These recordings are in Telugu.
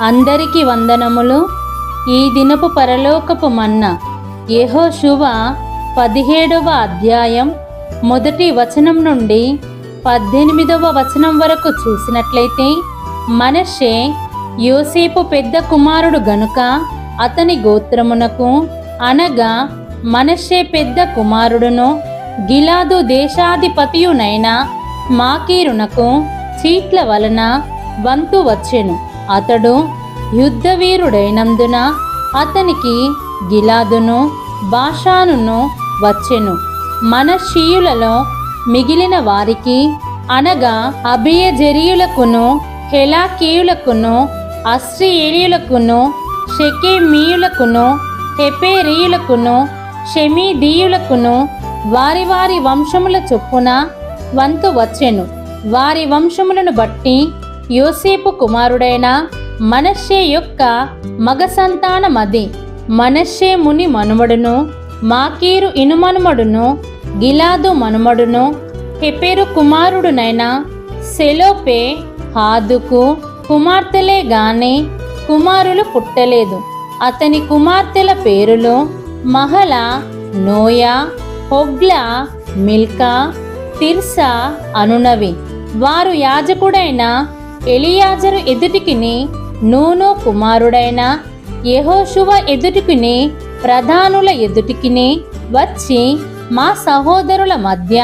అందరికి వందనములు. ఈ దినపు పరలోకపు మన్న యెహో శువ పదిహేడవ అధ్యాయం మొదటి వచనం నుండి పద్దెనిమిదవ వచనం వరకు చూసినట్లయితే మనషే యోసేపు పెద్ద కుమారుడు గనుక అతని గోత్రమునకు అనగా మనషే పెద్ద కుమారుడును గిలాదు దేశాధిపతియునైన మాకీరునకు చీట్ల వలన వంతు వచ్చెను. అతడు యుద్ధవీరుడైనందున అతనికి గిలాదును బాషానును వచ్చెను. మనషీయులలో మిగిలిన వారికి అనగా అభియజరీయులకును హెలాకీయులకును అస్ట్రియేలియులకును షెకేమీయులకును హెపేరీయులకును షమీదీయులకును వారి వారి వంశముల చొప్పున వంతు వచ్చెను. వారి వంశములను బట్టి యోసేపు కుమారుడైన మనష్షే యొక్క మగ సంతానమది. మనష్షే ముని మనుమడును మాకీరు ఇనుమనుమడును గిలాదు మనుమడును హెపెరు కుమారుడునైన సెలోపే హాదుకు కుమార్తెలే గాని కుమారులు పుట్టలేదు. అతని కుమార్తెల పేరులు మహల నోయా హొగ్లా మిల్కా తిర్సా అనునవి. వారు యాజకుడైన ఎలియాజరు ఎదుటికిని నూను కుమారుడైన యహోశువ ఎదుటికిని ప్రధానుల ఎదుటికిని వచ్చి మా సహోదరుల మధ్య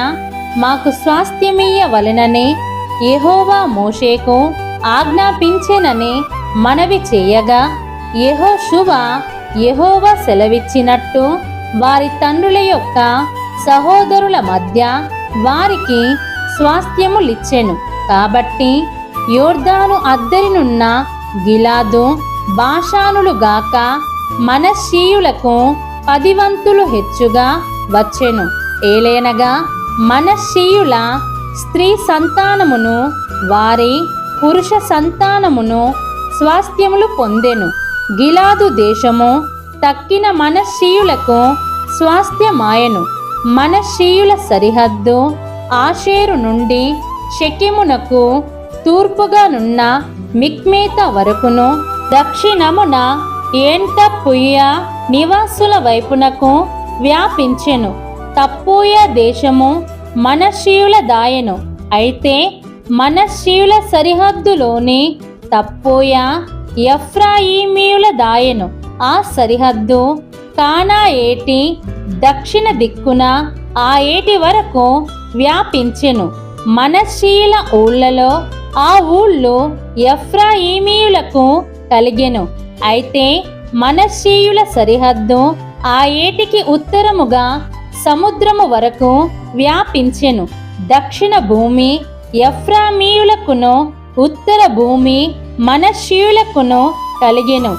మాకు స్వాస్థ్యమీయవలెనని యహోవా మోషేకు ఆజ్ఞాపించేనని మనవి చేయగా యహోశువ యహోవా సెలవిచ్చినట్టు వారి తండ్రుల యొక్క సహోదరుల మధ్య వారికి స్వాస్థ్యములిచ్చెను. కాబట్టి యోర్దాను అద్దరినున్న గిలాదు భాషానులు గాక పదివంతులు హెచ్చుగా వచ్చెను. ఏలేనగా మనషీయుల స్త్రీ సంతానమును వారి పురుష సంతానమును స్వాస్థ్యములు పొందెను. గిలాదు దేశము తక్కిన మనషీయులకు స్వాస్థ్యమాయను. మనషీయుల సరిహద్దు ఆషేరు నుండి షెకెమునకు తూర్పుగానున్న మిక్మేత వరకును దక్షిణమున ఏంట పుయ్య నివాసుల వైపునకు వ్యాపించెను. తప్పూయ దేశము మనషీయుల దాయను. అయితే మనషీయుల సరిహద్దులోని తప్పూయ ఎఫ్రాయిమీయుల దాయను. ఆ సరిహద్దు కానా ఏటి దక్షిణ దిక్కున ఆ ఏటి వరకు వ్యాపించెను. మనశీల ఊళ్ళలో ఆ ఊళ్ళు ఎఫ్రాయిమీయులకు కలిగెను. అయితే మనశ్శీయుల సరిహద్దు ఆ ఏటికి ఉత్తరముగా సముద్రము వరకు వ్యాపించెను. దక్షిణ భూమి ఎఫ్రామీయులకును ఉత్తర భూమి మనశ్శీయులకును కలిగెను.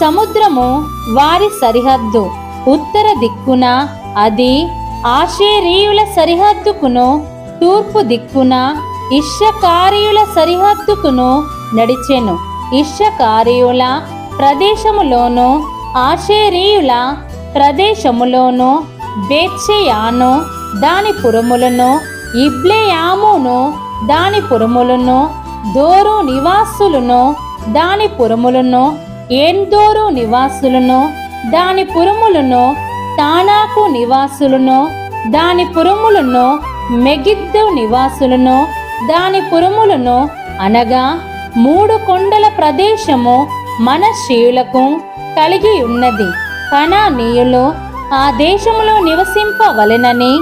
సముద్రము వారి సరిహద్దు. ఉత్తర దిక్కున అది ఆషేరీయుల సరిహద్దుకును తూర్పు దిక్కున ఇష్యకారీయుల సరిహద్దుకును నడిచెను. ఇష్యకారీయుల ప్రదేశములోను ఆషేరీయుల ప్రదేశములోను బేత్షెయాను దాని పురములను ఇబ్లేయామును దాని పురములను దోరు నివాసులను దాని పురములను ఏందోరు నివాసులను దాని పురములను తానాకు నివాసులను దాని పురములను మెగిద్దు నివాసులను దాని పురములను అనగా మూడు కొండల ప్రదేశము మన శీయులకు కలిగి ఉన్నది. కణానీయులు ఆ దేశములో నివసింపవలెనని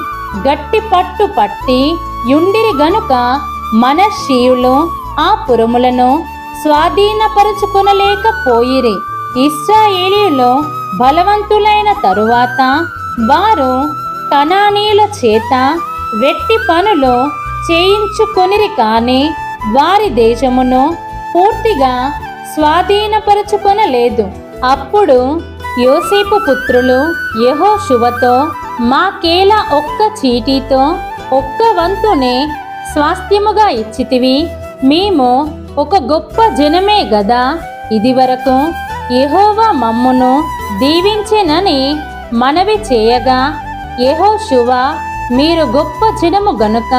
గట్టి పట్టు పట్టి యుండిరి గనుక మన శ్రీయులు ఆ పురములను స్వాధీనపరుచుకునలేకపోయిరి. ఇస్రాయేలీయులు బలవంతులైన తరువాత వారు కణానీయుల చేత వెట్టి పనులు చేయించుకొనిరి కాని వారి దేశమును పూర్తిగా స్వాధీనపరచుకొనలేదు. అప్పుడు యోసేపు పుత్రులు యహోశువతో మాకేలా ఒక్క చీటీతో ఒక్క వంతునే స్వాస్థ్యముగా ఇచ్చితివి? మేము ఒక గొప్ప జనమే గదా. ఇదివరకు యహోవా మమ్మును దీవించెనని మనవి చేయగా యహోశువ మీరు గొప్ప జనము గనుక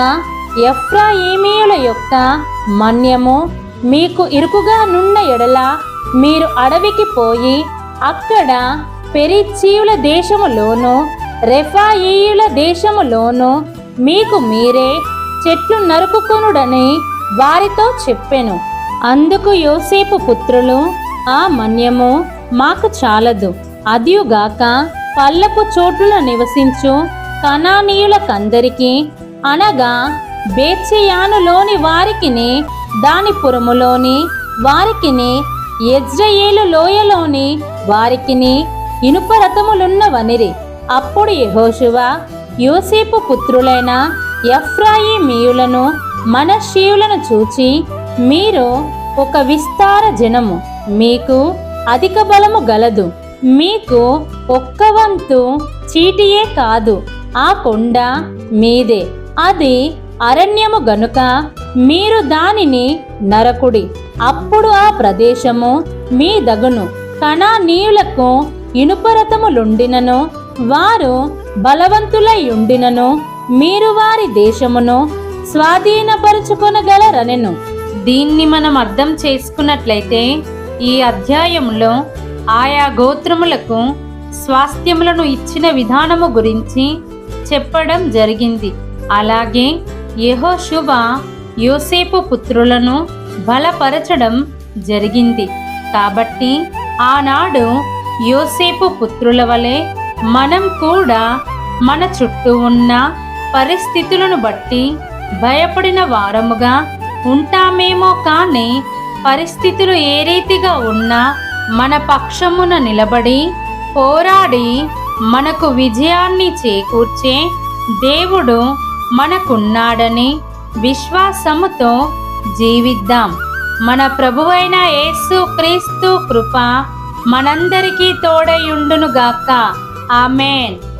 ఎఫ్రాయిమీయుల యొక్క మన్యము మీకు ఇరుకుగా నున్న ఎడల మీరు అడవికి పోయి అక్కడ పెరిచీయుల దేశములోను రెఫాయియుల దేశములోను మీకు మీరే చెట్లు నరుకుకొనుడని వారితో చెప్పెను. అందుకు యోసేపు పుత్రులు ఆ మన్యము మాకు చాలదు. అదియుగాక పల్లపు చోట్ల నివసించు కనానీయులకందరికీ అనగా బేత్షయానులోని వారికిని దాని పురములోని వారికిని ఎజ్రయేలు లోయలోని వారికిని ఇనుప రథములున్నవనిరి. అప్పుడు యెహోషువ యోసేపు పుత్రులైన ఎఫ్రాయిమీయులను మనషీయులను చూచి మీరు ఒక విస్తార జనము మీకు అధిక బలము గలదు. మీకు ఒక్క వంతు చీటియే కాదు. ఆ కొండ మీదే. అది అరణ్యము గనుక మీరు దానిని నరకుడి. అప్పుడు ఆ ప్రదేశము మీ దగును కణానీయులకు ఇనుపరతములుండినను వారు బలవంతులై ఉండినను మీరు వారి దేశమును స్వాధీనపరుచుకొనగలరనెను. దీన్ని మనం అర్థం చేసుకున్నట్లయితే ఈ అధ్యాయంలో ఆయా గోత్రములకు స్వాస్థ్యములను ఇచ్చిన విధానము గురించి చెప్పడం జరిగింది. అలాగే యహోశువ యోసేపు పుత్రులను బలపరచడం జరిగింది. కాబట్టి ఆనాడు యోసేపు పుత్రుల వలె మనం కూడా మన చుట్టూ ఉన్న పరిస్థితులను బట్టి భయపడిన వారముగా ఉంటామేమో కానీ పరిస్థితులు ఏ రీతిగా ఉన్నా మన పక్షమున నిలబడి పోరాడి మనకు విజయాన్ని చేకూర్చే దేవుడు మనకున్నాడని విశ్వాసముతో జీవిద్దాం. మన ప్రభువైన యేసు క్రీస్తు కృప మనందరికీ తోడయుండునుగాక ఆమెన్.